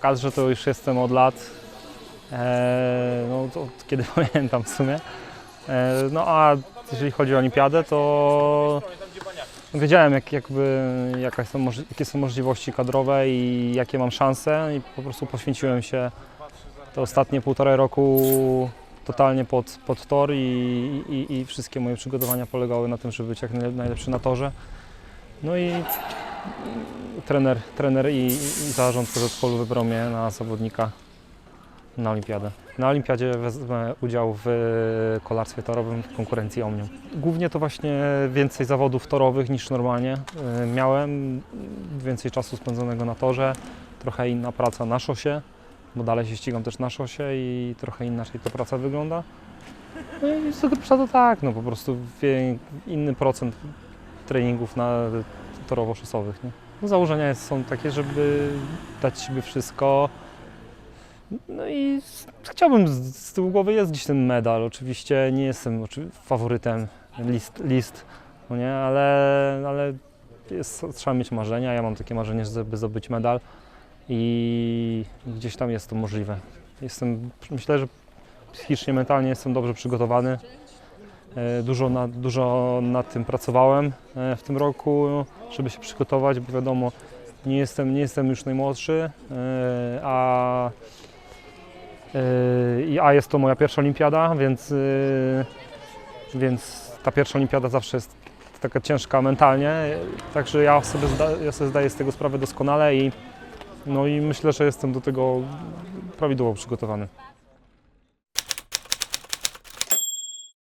Kadrze to już jestem od lat, e, no od kiedy pamiętam w sumie. E, no a jeżeli chodzi o olimpiadę, to wiedziałem jak, jakby, jaka są, jakie są możliwości kadrowe i jakie mam szanse i po prostu poświęciłem się te ostatnie półtorej roku totalnie pod, pod tor i, i, i wszystkie moje przygotowania polegały na tym, żeby być jak najlep- najlepszy na torze. No i trener, trener i, i zarząd zespołu wybrał mnie na zawodnika na olimpiadę. Na olimpiadzie wezmę udział w kolarstwie torowym w konkurencji Omnium. Głównie to właśnie więcej zawodów torowych niż normalnie y, miałem, więcej czasu spędzonego na torze, trochę inna praca na szosie, bo dalej się ścigam też na szosie i trochę inaczej ta praca wygląda. No i z tego przodu tak, no po prostu inny procent treningów na torowo-szosowych. Nie? No, założenia są takie, żeby dać siebie wszystko. No i chciałbym z, z tyłu głowy jest gdzieś ten medal. Oczywiście nie jestem faworytem list, list no nie? ale, ale jest, trzeba mieć marzenia. Ja mam takie marzenie, żeby zdobyć medal i gdzieś tam jest to możliwe. Jestem, myślę, że psychicznie, mentalnie jestem dobrze przygotowany. E, Dużo, na, dużo nad tym pracowałem e, w tym roku, żeby się przygotować, bo wiadomo, nie jestem, nie jestem już najmłodszy, e, a, a jest to moja pierwsza olimpiada, więc, więc ta pierwsza olimpiada zawsze jest taka ciężka mentalnie, także ja sobie, zda, ja sobie zdaję z tego sprawę doskonale i, no i myślę, że jestem do tego prawidłowo przygotowany.